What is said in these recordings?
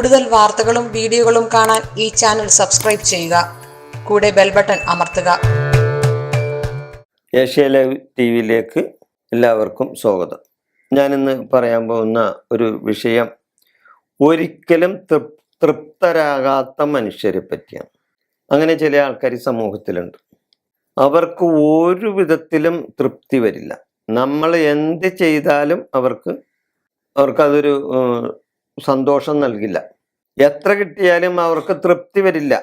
കൂടുതൽ വാർത്തകളും വീഡിയോകളും കാണാൻ ഈ ചാനൽ സബ്സ്ക്രൈബ് ചെയ്യുക. കൂടെ ബെൽ ബട്ടൺ അമർത്തുക. ഏഷ്യ ലൈവ് ടി വിയിലേക്ക് എല്ലാവർക്കും സ്വാഗതം. ഞാനിന്ന് പറയാൻ പോകുന്ന ഒരു വിഷയം ഒരിക്കലും തൃപ്തരാകാത്ത മനുഷ്യരെ പറ്റിയാണ്. അങ്ങനെ ചില ആൾക്കാർ സമൂഹത്തിലുണ്ട്. അവർക്ക് ഒരു വിധത്തിലും തൃപ്തി വരില്ല. നമ്മൾ എന്ത് ചെയ്താലും അവർക്ക് അവർക്കതൊരു സന്തോഷം നൽകില്ല. എത്ര കിട്ടിയാലും അവർക്ക് തൃപ്തി വരില്ല.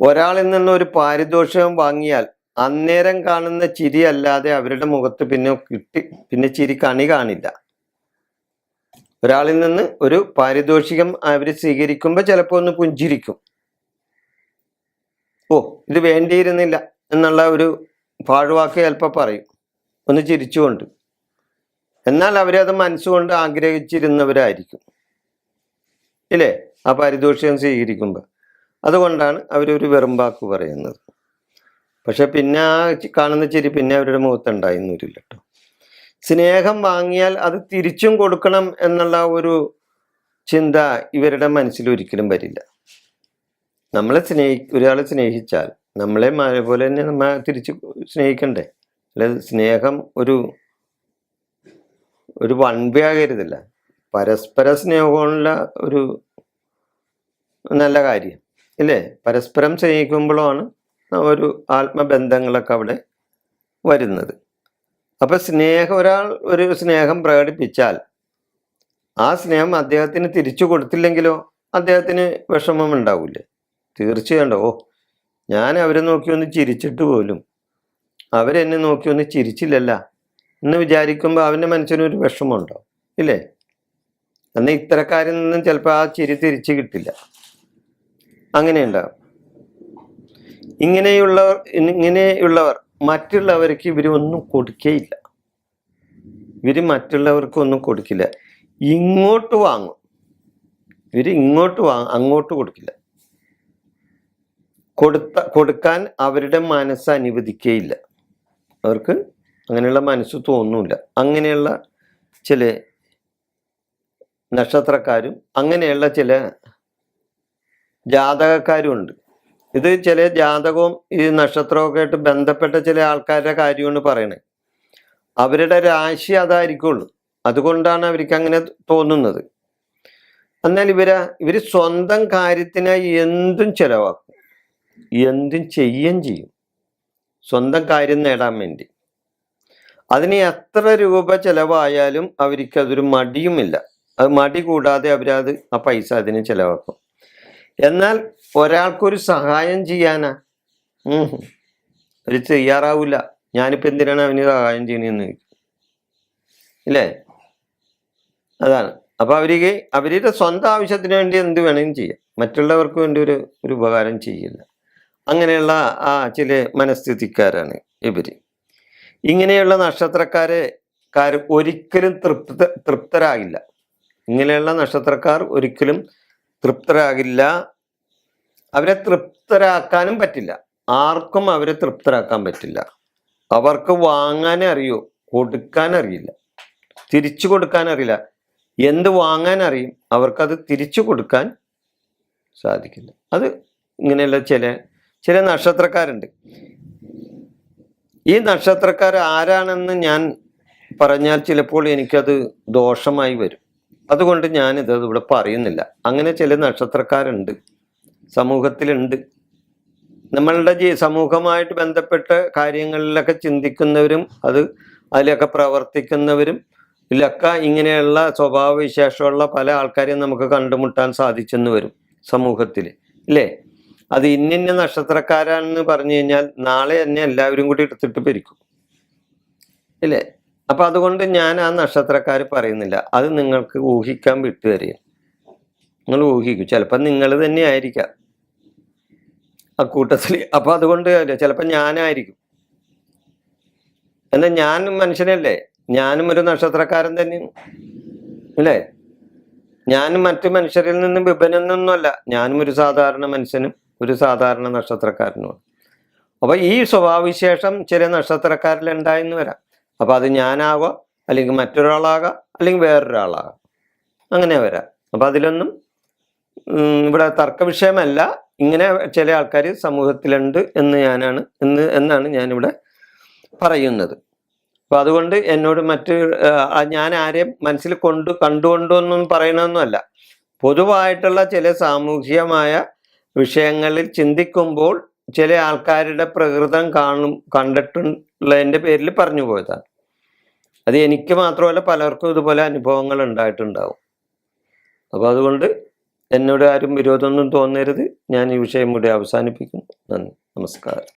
ഒരാളിൽ നിന്ന് ഒരു പാരിതോഷികം വാങ്ങിയാൽ അന്നേരം കാണുന്ന ചിരി അല്ലാതെ അവരുടെ മുഖത്ത് പിന്നെ കിട്ടി പിന്നെ ചിരി കണി കാണില്ല. ഒരാളിൽ നിന്ന് ഒരു പാരിതോഷികം അവർ സ്വീകരിക്കുമ്പോൾ ചിലപ്പോൾ ഒന്ന് പുഞ്ചിരിക്കും. ഓ ഇത് വേണ്ടിയിരുന്നില്ല എന്നുള്ള ഒരു പാഴ്വാക്ക് ചിലപ്പോൾ പറയും. ഒന്ന് ചിരിച്ചുകൊണ്ട്. എന്നാൽ അവരത് മനസ്സുകൊണ്ട് ആഗ്രഹിച്ചിരുന്നവരായിരിക്കും. ഇല്ലേ? ആ പാരിതോഷികം സ്വീകരിക്കുമ്പോൾ അതുകൊണ്ടാണ് അവരൊരു വെറുമ്പാക്ക് പറയുന്നത്. പക്ഷെ പിന്നെ ആ കാണുന്ന ചിരി പിന്നെ അവരുടെ മുഖത്തുണ്ടായിരുന്നു വരില്ല കേട്ടോ സ്നേഹം വാങ്ങിയാൽ അത് തിരിച്ചും കൊടുക്കണം എന്നുള്ള ഒരു ചിന്ത ഇവരുടെ മനസ്സിൽ ഒരിക്കലും വരില്ല. നമ്മളെ സ്നേഹി ഒരാളെ സ്നേഹിച്ചാൽ നമ്മളെ പോലെ തന്നെ നമ്മൾ തിരിച്ച് സ്നേഹിക്കണ്ടേ? അല്ലെ സ്നേഹം ഒരു ഒരു വൺവേ ആകരുതില്ല. പരസ്പര സ്നേഹമുള്ള ഒരു നല്ല കാര്യം ഇല്ലേ? പരസ്പരം സ്നേഹിക്കുമ്പോഴാണ് ഒരു ആത്മബന്ധങ്ങളൊക്കെ അവിടെ വരുന്നത്. അപ്പൊ സ്നേഹം ഒരാൾ ഒരു സ്നേഹം പ്രകടിപ്പിച്ചാൽ ആ സ്നേഹം അദ്ദേഹത്തിന് തിരിച്ചു കൊടുത്തില്ലെങ്കിലോ അദ്ദേഹത്തിന് വിഷമം ഉണ്ടാവില്ലേ? തീർച്ചയായിട്ടും. ഓ ഞാൻ അവരെ നോക്കി ഒന്ന് ചിരിച്ചിട്ട് പോലും അവരെന്നെ നോക്കി ഒന്ന് ചിരിച്ചില്ലല്ല. എന്ന് വിചാരിക്കുമ്പോൾ അവന്റെ മനസ്സിനൊരു വിഷമമുണ്ടോ? ഇല്ലേ? എന്നാൽ ഇത്തരക്കാരിൽ നിന്നും ചിലപ്പോൾ ആ ചിരി തിരിച്ചു കിട്ടില്ല. അങ്ങനെയുണ്ടാവും. ഇങ്ങനെയുള്ളവർ ഇങ്ങനെയുള്ളവർ മറ്റുള്ളവർക്ക് ഇവർ ഒന്നും കൊടുക്കേയില്ല. ഇവർ മറ്റുള്ളവർക്ക് ഒന്നും കൊടുക്കില്ല. ഇങ്ങോട്ട് വാങ്ങും. ഇവർ ഇങ്ങോട്ട് വാങ്ങും അങ്ങോട്ട് കൊടുക്കില്ല. കൊടുത്ത കൊടുക്കാൻ അവരുടെ മനസ്സ് അനുവദിക്കേയില്ല. അവർക്ക് അങ്ങനെയുള്ള മനസ്സ് തോന്നുന്നില്ല അങ്ങനെയുള്ള ചില നക്ഷത്രക്കാരും അങ്ങനെയുള്ള ചില ജാതകക്കാരും ഉണ്ട്. ഇത് ചില ജാതകവും ഈ നക്ഷത്രമൊക്കെ ആയിട്ട് ബന്ധപ്പെട്ട ചില ആൾക്കാരുടെ കാര്യമാണ് പറയണേ. അവരുടെ രാശി അതായിരിക്കുള്ളൂ. അതുകൊണ്ടാണ് അവർക്ക് അങ്ങനെ തോന്നുന്നത്. എന്നാൽ ഇവർ ഇവർ സ്വന്തം കാര്യത്തിനായി എന്തും ചെലവാക്കും. എന്തും ചെയ്യുകയും ചെയ്യും. സ്വന്തം കാര്യം നേടാൻ വേണ്ടി. അതിന് എത്ര രൂപ ചിലവായാലും അവർക്ക് അതൊരു മടിയുമില്ല. അത് മടി കൂടാതെ അവരത് ആ പൈസ അതിന് ചിലവാക്കും. എന്നാൽ ഒരാൾക്കൊരു സഹായം ചെയ്യാനാ? ഒരു തയ്യാറാവില്ല ഞാനിപ്പോ എന്തിനാണ് അവന് സഹായം ചെയ്യണമെന്ന് ഇല്ലേ? അതാണ്. അപ്പൊ അവർക്ക് അവരുടെ സ്വന്തം ആവശ്യത്തിന് വേണ്ടി എന്ത് വേണമെങ്കിലും ചെയ്യാം. മറ്റുള്ളവർക്ക് വേണ്ടി ഒരു ഒരു ഉപകാരം ചെയ്യില്ല. അങ്ങനെയുള്ള ആ ചില മനസ്ഥിതിക്കാരാണ് ഇവർ. ഇങ്ങനെയുള്ള നക്ഷത്രക്കാരെ കാര് ഒരിക്കലും തൃപ്ത തൃപ്തരാകില്ല. ഇങ്ങനെയുള്ള നക്ഷത്രക്കാർ ഒരിക്കലും തൃപ്തരാകില്ല. അവരെ തൃപ്തരാക്കാനും പറ്റില്ല. ആർക്കും അവരെ തൃപ്തരാക്കാൻ പറ്റില്ല. അവർക്ക് വാങ്ങാനേ അറിയൂ കൊടുക്കാൻ അറിയില്ല. തിരിച്ചു കൊടുക്കാൻ അറിയില്ല. എന്ത് വാങ്ങാൻ അറിയും അവർക്കത് തിരിച്ചു കൊടുക്കാൻ സാധിക്കില്ല അത് ഇങ്ങനെയുള്ള ചില ചില നക്ഷത്രക്കാരുണ്ട്. ഈ നക്ഷത്രക്കാർ ആരാണെന്ന് ഞാൻ പറഞ്ഞാൽ ചിലപ്പോൾ എനിക്കത് ദോഷമായി വരും. അതുകൊണ്ട് ഞാനിത് ഇവിടെ പറയുന്നില്ല. അങ്ങനെ ചില നക്ഷത്രക്കാരുണ്ട്. സമൂഹത്തിലുണ്ട്. നമ്മളുടെ ജീ സമൂഹമായിട്ട് ബന്ധപ്പെട്ട കാര്യങ്ങളിലൊക്കെ ചിന്തിക്കുന്നവരും അത് അതിലൊക്കെ പ്രവർത്തിക്കുന്നവരും ഇതിലൊക്കെ ഇങ്ങനെയുള്ള സ്വഭാവവിശേഷമുള്ള പല ആൾക്കാരെയും നമുക്ക് കണ്ടുമുട്ടാൻ സാധിച്ചെന്ന് വരും സമൂഹത്തിൽ. ഇല്ലേ? അത് ഇന്നിന്ന നക്ഷത്രക്കാരാണെന്ന് പറഞ്ഞു കഴിഞ്ഞാൽ നാളെ തന്നെ എല്ലാവരും കൂടി എടുത്തിട്ട് പിരിക്കും ഇല്ലേ? അപ്പൊ അതുകൊണ്ട് ഞാൻ ആ നക്ഷത്രക്കാർ പറയുന്നില്ല. അത് നിങ്ങൾക്ക് ഊഹിക്കാൻ വിട്ടുതരിക. നിങ്ങൾ ഊഹിക്കും. ചിലപ്പോൾ നിങ്ങൾ തന്നെ ആയിരിക്കാം. ആ കൂട്ടത്തിൽ. അപ്പൊ അതുകൊണ്ട് ചിലപ്പോൾ ഞാനായിരിക്കും. എന്നാൽ ഞാനും മനുഷ്യനല്ലേ? ഞാനും ഒരു നക്ഷത്രക്കാരൻ തന്നെയാണ്. അല്ലേ ഞാനും മറ്റു മനുഷ്യരിൽ നിന്നും വിഭിന്നൊന്നുമല്ല ഞാനും ഒരു സാധാരണ മനുഷ്യനും. ഒരു സാധാരണ നക്ഷത്രക്കാരനുമാണ് അപ്പോൾ ഈ സ്വഭാവവിശേഷം ചില നക്ഷത്രക്കാരിൽ ഉണ്ടായെന്ന് വരാം. അപ്പൊ അത് ഞാനാകാം അല്ലെങ്കിൽ മറ്റൊരാളാകാം അല്ലെങ്കിൽ വേറൊരാളാകാം. അങ്ങനെ വരാം. അപ്പോൾ അതിലൊന്നും ഇവിടെ തർക്ക വിഷയമല്ല ഇങ്ങനെ ചില ആൾക്കാർ സമൂഹത്തിലുണ്ട് എന്ന് ഞാനാണ് എന്ന് എന്നാണ് ഞാനിവിടെ പറയുന്നത്. അപ്പോൾ അതുകൊണ്ട് എന്നോട് മറ്റ് ഞാൻ ആരെയും മനസ്സിൽ കൊണ്ട് കണ്ടുകൊണ്ടൊന്നും പറയണമെന്നല്ല പൊതുവായിട്ടുള്ള ചില സാമൂഹികമായ വിഷയങ്ങളിൽ ചിന്തിക്കുമ്പോൾ ചില ആൾക്കാരുടെ പ്രകൃതം കാണും കണ്ടിട്ടുള്ളതിന്റെ പേരിൽ പറഞ്ഞു പോയതാണ്. അത് എനിക്ക് മാത്രമല്ല പലർക്കും ഇതുപോലെ അനുഭവങ്ങൾ ഉണ്ടായിട്ടുണ്ടാവും. അപ്പോൾ അതുകൊണ്ട് എന്നോട് ആരും വിരോധമൊന്നും തോന്നരുത്. ഞാൻ ഈ വിഷയം കൂടി അവസാനിപ്പിക്കുന്നു. നന്ദി. നമസ്കാരം.